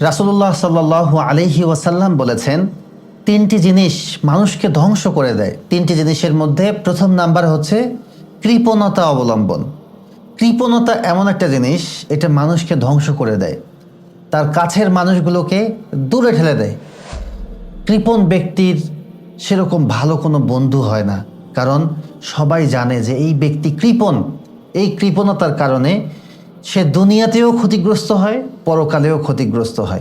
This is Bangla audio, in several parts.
রাসুল্লাহ সাল্লাহ আলহি ওয়াসাল্লাম বলেছেন, তিনটি জিনিস মানুষকে ধ্বংস করে দেয়। তিনটি জিনিসের মধ্যে প্রথম নাম্বার হচ্ছে কৃপণতা অবলম্বন। কৃপণতা এমন একটা জিনিস, এটা মানুষকে ধ্বংস করে দেয়। তার কাছের মানুষগুলোকে দূরে ঠেলে দেয়। কৃপণ ব্যক্তির সেরকম ভালো কোনো বন্ধু হয় না। কারণ সবাই জানে যে এই ব্যক্তি কৃপণ। এই কৃপণতার কারণে সে দুনিয়াতেও ক্ষতিগ্রস্ত হয়, পরকালেও ক্ষতিগ্রস্ত হয়।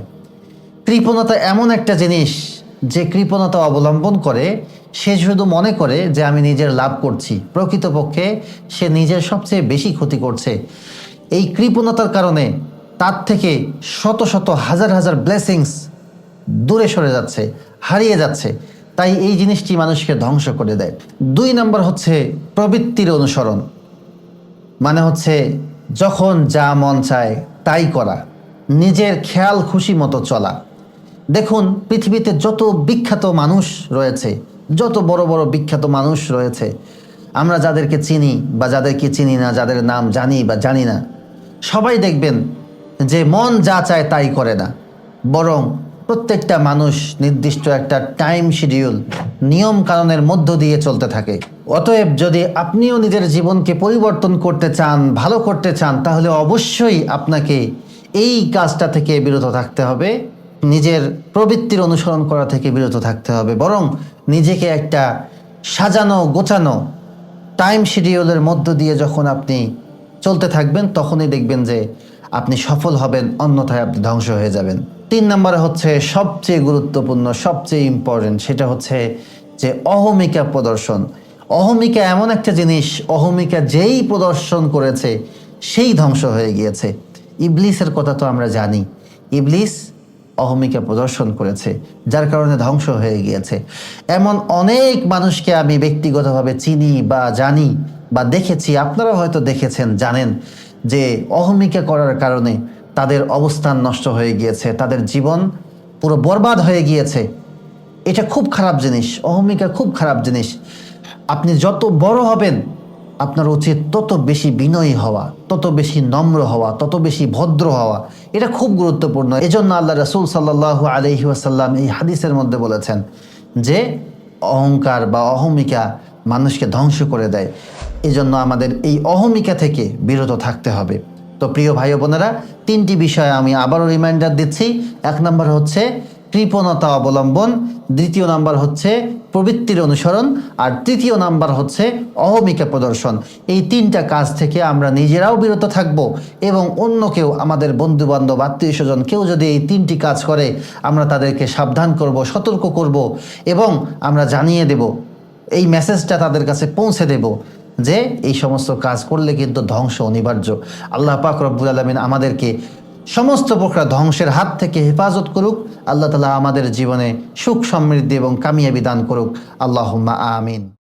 কৃপণতা এমন একটা জিনিস যে কৃপণতা অবলম্বন করে, সে শুধু মনে করে যে আমি নিজের লাভ করছি। প্রকৃতপক্ষে সে নিজের সবচেয়ে বেশি ক্ষতি করছে। এই কৃপণতার কারণে তার থেকে শত শত হাজার হাজার ব্লেসিংস দূরে সরে যাচ্ছে, হারিয়ে যাচ্ছে। তাই এই জিনিসটি মানুষকে ধ্বংস করে দেয়। দুই নম্বর হচ্ছে প্রবৃত্তির অনুসরণ। মানে হচ্ছে যখন যা মন চায় তাই করা। নিজের খেয়াল খুশি মতো চলা। দেখুন, পৃথিবীতে যত বিখ্যাত মানুষ রয়েছে, যত বড় বড় বিখ্যাত মানুষ রয়েছে, আমরা যাদেরকে চিনি বা যাদেরকে চিনি না, যাদের নাম জানি বা জানি না, সবাই দেখবেন যে মন যা চায় তাই করে না। বরং প্রত্যেকটা মানুষ নির্দিষ্ট একটা টাইম শিডিউল নিয়ম কানুনের মধ্য দিয়ে চলতে থাকে। অতএব যদি আপনিও নিজের জীবনকে পরিবর্তন করতে চান, ভালো করতে চান, তাহলে অবশ্যই আপনাকে এই কাজটা থেকে বিরত থাকতে হবে। নিজের প্রবৃত্তির অনুসরণ করা থেকে বিরত থাকতে হবে। বরং নিজেকে একটা সাজানো, গোছানো টাইম শিডিউলের মধ্য দিয়ে যখন আপনি চলতে থাকবেন, তখনই দেখবেন যে আপনি সফল হবেন, অন্যথায় আপনি ধ্বংস হয়ে যাবেন। তিন নম্বরে হচ্ছে সবচেয়ে গুরুত্বপূর্ণ, সবচেয়ে ইম্পর্টেন্ট সেটা হচ্ছে যে অহমিকা প্রদর্শন। অহমিকা এমন একটা জিনিস, অহমিকা যেই প্রদর্শন করেছে সেই ধ্বংস হয়ে গিয়েছে। ইবলিসের কথা তো আমরা জানি। ইবলিস অহমিকা প্রদর্শন করেছে, যার কারণে ধ্বংস হয়ে গিয়েছে। এমন অনেক মানুষকে আমি ব্যক্তিগতভাবে চিনি বা জানি বা দেখেছি আপনারা হয়তো দেখেছেন, জানেন যে অহমিকা করার কারণে তাদের অবস্থান নষ্ট হয়ে গিয়েছে, তাদের জীবন পুরো বরবাদ হয়ে গিয়েছে। এটা খুব খারাপ জিনিস, অহমিকা খুব খারাপ জিনিস। আপনি যত বড় হবেন, আপনার উচিত তত বেশি বিনয়ী হওয়া, তত বেশি নম্র হওয়া, তত বেশি ভদ্র হওয়া। এটা খুব গুরুত্বপূর্ণ। এজন্য আল্লাহ রসুল সাল্লাহ আলহি আসাল্লাম এই হাদিসের মধ্যে বলেছেন যে, অহংকার বা অহমিকা মানুষকে ধ্বংস করে দেয়। এজন্য আমাদের এই অহমিকা থেকে বিরত থাকতে হবে। তো প্রিয় ভাই বোনেরা, তিনটি বিষয়ে আমি আবারও রিমাইন্ডার দিচ্ছি। এক নম্বর হচ্ছে কৃপণতা অবলম্বন, দ্বিতীয় নাম্বার হচ্ছে প্রবৃত্তির অনুসরণ, আর তৃতীয় নাম্বার হচ্ছে অহমিকা প্রদর্শন। এই তিনটা কাজ থেকে আমরা নিজেরাও বিরত থাকব এবং অন্য কেউ, আমাদের বন্ধু বান্ধব আত্মীয় স্বজন, কেউ যদি এই তিনটি কাজ করে, আমরা তাদেরকে সাবধান করব, সতর্ক করব এবং আমরা জানিয়ে দেব, এই মেসেজটা তাদের কাছে পৌঁছে দেব। যে এই সমস্ত কাজ করলে কিন্তু ধ্বংস অনিবার্য। আল্লাহ পাক রব্বুল আলমিন আমাদেরকে সমস্ত প্রকার ধ্বংসের হাত থেকে হেফাজত করুক। আল্লাহ তালা আমাদের জীবনে সুখ সমৃদ্ধি এবং কামিয়াবি দান করুক। আল্লাহ আমিন।